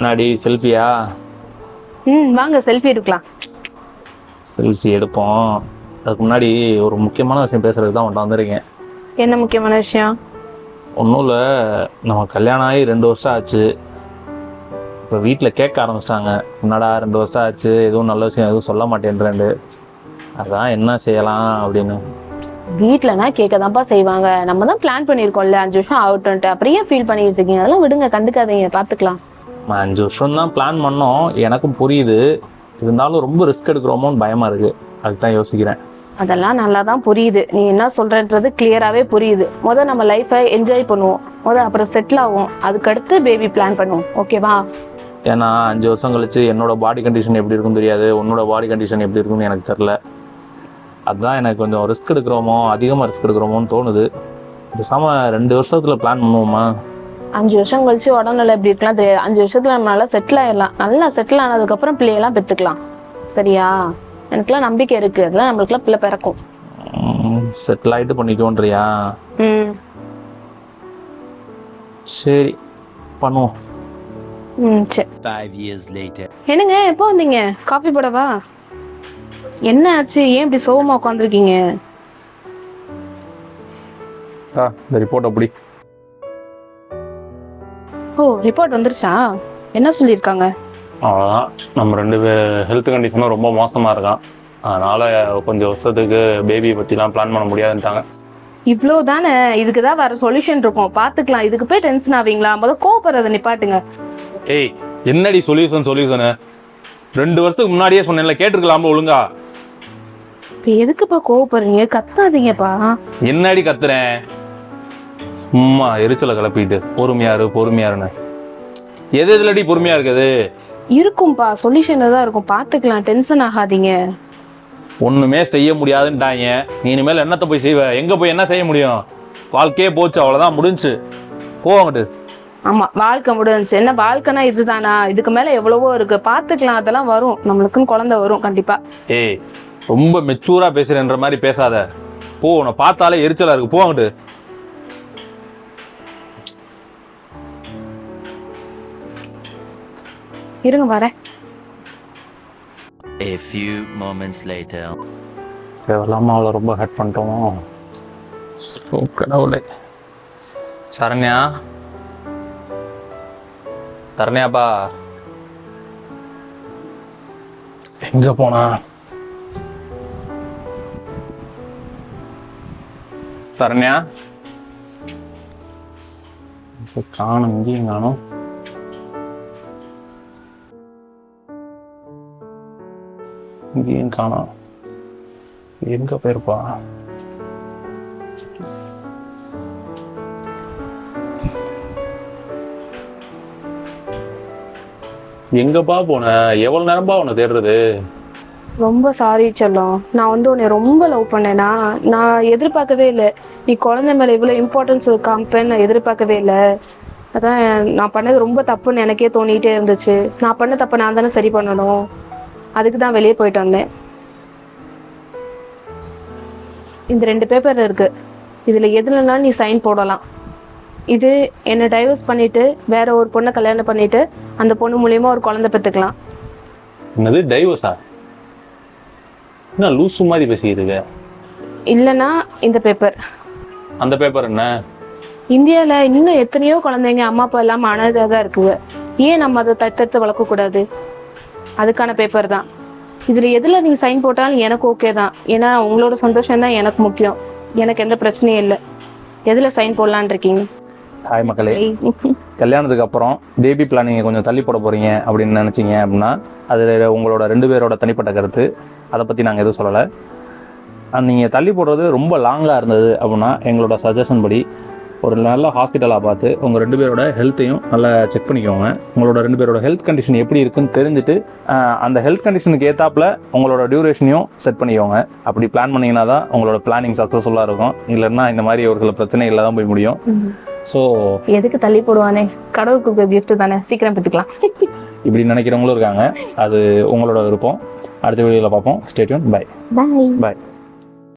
முன்னாடி செல்ஃபியா? ம் வாங்க செல்ஃபி எடுக்கலாம். செல்ஃபி எடுப்போம். அதுக்கு முன்னாடி ஒரு முக்கியமான விஷயம் பேசுறதுக்கு தான் உன்ட்ட வந்திருக்கேன். என்ன முக்கியமான விஷயம்? ஒன்றும் இல்லை. நம்ம கல்யாணம் ஆகி ரெண்டு வருஷம் ஆச்சு. இப்போ வீட்டில் கேட்க ஆரம்பிச்சிட்டாங்க. என்னடா ரெண்டு வருஷம் ஆச்சு? எதுவும் நல்ல விஷயம் எதுவும் சொல்ல மாட்டேன்றேன் அதான் என்ன செய்யலாம் அப்படின்னு. வீட்லனா கேட்க தான்ப்பா செய்வாங்க. நம்ம தான் பிளான் பண்ணியிருக்கோம்ல. அஞ்சு வருஷம் ஆகட்டும்ட்டு. அப்புறம் ஏன் ஃபீல் பண்ணிட்டு இருக்கீங்க? அதெல்லாம் விடுங்க கண்டுக்காதீங்க. பார்த்துக்கலாம். நம்ம அஞ்சு வருஷம் தான் பிளான் பண்ணோம். எனக்கும் புரியுது. இருந்தாலும் ரொம்ப ரிஸ்க் எடுக்கிறோமோன்னு பயமாக இருக்குது அதுக்கு தான் யோசிக்கிறேன். அதெல்லாம் நல்லா தான் புரியுது. நீ என்ன சொல்றன்றது கிளியராகவே புரியுது. முத நம்ம லைஃபை என்ஜாய் பண்ணுவோம். முத அப்புறம் செட்டில் ஆகும் அதுக்கடுத்து பேபி பிளான் பண்ணுவோம். ஓகேவா ஏன்னா அஞ்சு வருஷம் கழிச்சு என்னோட பாடி கண்டிஷன் எப்படி இருக்குன்னு தெரியாது. உன்னோட பாடி கண்டிஷன் எப்படி இருக்குன்னு எனக்கு தெரில அதுதான் எனக்கு கொஞ்சம் ரிஸ்க் எடுக்கிறோமோ அதிகமாக ரிஸ்க் எடுக்கிறோமோன்னு தோணுது. பேசாம ரெண்டு வருஷத்துல பிளான் பண்ணுவோமா? அஞ்சு வருஷம் கழிச்சு உடல்நிலை எப்படி இருக்கலாம் தெரியாது. அஞ்சு வருஷத்துல நம்ம நல்லா செட்டில் ஆயிடலாம். நல்லா செட்டில் ஆனதுக்கப்புறம் பிள்ளையெல்லாம் பெற்றுக்கலாம் சரியா? எனக்குலாம் நம்பிக்கை இருக்கு. அதெல்லாம் நம்மளுக்குலாம் பிள்ளை பிறக்கும். செட்டில் ஆகிட்டு பண்ணிக்கோன்றியா ம். சரி பண்ணுவோம். என்னங்க எப்போ வந்தீங்க? காஃபி போடவா? என்ன ஆச்சு? ஏன் இப்படி சோகமா உட்காந்துருக்கீங்க ஆ இந்த ரிப்போர்ட் அப்படி ஓ ரிப்போர்ட் வந்துருச்சா? என்ன சொல்லியிருக்காங்க? அவ்வளோதான் நம்ம ரெண்டு பேர் ஹெல்த் கண்டிஷனும் ரொம்ப மோசமாக இருக்கான். அதனால் கொஞ்சம் வருஷத்துக்கு பேபி பற்றிலாம் பிளான் பண்ண முடியாதுன்ட்டாங்க. இவ்வளோ தானே இதுக்கு தான் வேற சொல்யூஷன் இருக்கும். பார்த்துக்கலாம் இதுக்கு போய் டென்ஷன் ஆவீங்களா? முதல் கோவப்படுறதை நிப்பாட்டுங்க. ஏய் என்னடி சொல்யூஷன் சொல்யூஷனு ரெண்டு வருஷத்துக்கு முன்னாடியே சொன்னேன்ல கேட்டிருக்கலாம்ல ஒழுங்கா? இப்போ எதுக்குப்பா கோவப்படுறீங்க? கத்தாதீங்கப்பா. என்னடி கத்துறேன்? சும்மா எரிச்சலை கிளப்பிட்டு பொறுமையாரு பொறுமையாருன்னு. எது எதுலடி பொறுமையா இருக்குது? இருக்கும்பா சொல்யூஷன் தான் இருக்கும். பார்த்துக்கலாம் டென்ஷன் ஆகாதீங்க. ஒண்ணுமே செய்ய முடியாதுன்ட்டாங்க. நீ இனிமேல் என்னத்தை போய் செய்வ? எங்க போய் என்ன செய்ய முடியும்? வாழ்க்கையே போச்சு அவ்வளவுதான் முடிஞ்சுச்சு. போவாங்கட்டு ஆமா வாழ்க்கை முடிஞ்சுச்சு. என்ன வாழ்க்கைனா இதுதானா? இதுக்கு மேல எவ்வளவோ இருக்கு. பார்த்துக்கலாம் அதெல்லாம் வரும். நம்மளுக்குன்னு குழந்தை வரும் கண்டிப்பா. ஏய் ரொம்ப மெச்சூரா பேசுறேன்ற மாதிரி பேசாத. போ உன்னை பார்த்தாலே எரிச்சலா இருக்கு. போவாங்கட்டு இருங்க வரேன். A few moments later. தேவையில்லாம அவளை ரொம்ப ஹர்ட் பண்ணிட்டோமோ? ஓ, கடவுளே. சரண்யா? சரண்யாப்பா? எங்க போனா? சரண்யா? காணும் இங்கேயும் காணும். இங்கேயும் காணோம். எங்க போயிருப்பா? எங்கப்பா போன? எவ்வளவு நேரம்பா உன்னை தேடுறது? ரொம்ப சாரி செல்லம். நான் வந்து உன்னை ரொம்ப லவ் பண்ணேனா நான் எதிர்பார்க்கவே இல்லை. நீ குழந்தை மேலே இவ்வளோ இம்பார்ட்டன்ஸ் காமிப்பேன்னு நான் எதிர்பார்க்கவே இல்லை. அதான் நான் பண்ணது ரொம்ப தப்புன்னு எனக்கே தோணிட்டே இருந்துச்சு. நான் பண்ண தப்பை நான் தானே சரி பண்ணணும். அதுக்கு தான் வெளியே போயிட்டு வந்தேன். இந்த ரெண்டு பேப்பர் இருக்கு. இதில் எதுலனாலும் நீ சைன் போடலாம். இது என்னை டைவர்ஸ் பண்ணிட்டு வேற ஒரு பொண்ணை கல்யாணம் பண்ணிட்டு அந்த பொண்ணு மூலியமா ஒரு குழந்தை பெற்றுக்கலாம். என்னது டைவர்ஸா என்ன லூசு மாதிரி பேசிக்கிட்டு இல்லைன்னா இந்த பேப்பர் அந்த பேப்பர் என்ன? இந்தியாவில் இன்னும் எத்தனையோ குழந்தைங்க அம்மா அப்பா இல்லாமல் அனாதையாக தான் இருக்குங்க. ஏன் நம்ம அதை தத்தெடுத்து வளர்க்கக்கூடாது அதுக்கான பேப்பர் தான். இதில் எதில் நீங்கள் சைன் போட்டாலும் எனக்கு ஓகே தான். ஏன்னா உங்களோட சந்தோஷம் தான் எனக்கு முக்கியம். எனக்கு எந்த பிரச்சனையும் இல்லை. எதில் சைன் போடலான் இருக்கீங்க? ஹாய் மக்களே. கல்யாணத்துக்கு அப்புறம் பேபி பிளானிங்கை கொஞ்சம் தள்ளி போட போறீங்க அப்படின்னு நினச்சிங்க அப்படின்னா அது உங்களோட ரெண்டு பேரோட தனிப்பட்ட கருத்து. அதை பற்றி நாங்கள் எதுவும் சொல்லலை. நீங்கள் தள்ளி போடுறது ரொம்ப லாங்காக இருந்தது அப்படின்னா எங்களோட சஜஷன் படி ஒரு நல்ல ஹாஸ்பிட்டலாக பார்த்து உங்கள் ரெண்டு பேரோட ஹெல்த்தையும் நல்லா செக் பண்ணிக்கோங்க. உங்களோட ரெண்டு பேரோட ஹெல்த் கண்டிஷன் எப்படி இருக்குன்னு தெரிஞ்சுட்டு அந்த ஹெல்த் கண்டிஷனுக்கு ஏத்தாப்புல உங்களோட டியூரேஷனையும் செட் பண்ணிக்கோங்க. அப்படி பிளான் பண்ணீங்கன்னா தான் உங்களோட பிளானிங் சக்ஸஸ்ஃபுல்லாக இருக்கும். இல்லைன்னா இந்த மாதிரி ஒரு சில பிரச்சனைகளில் தான் போய் முடியும். ஸோ எதுக்கு தள்ளி போடுவானே? கடவுள் கொடுக்குற gift தானே? சீக்கிரம் பெற்றுக்கலாம் இப்படி நினைக்கிறவங்களும் இருக்காங்க. அது உங்களோட விருப்பம். அடுத்த வீடியோவில் பார்ப்போம். Stay tuned bye bye bye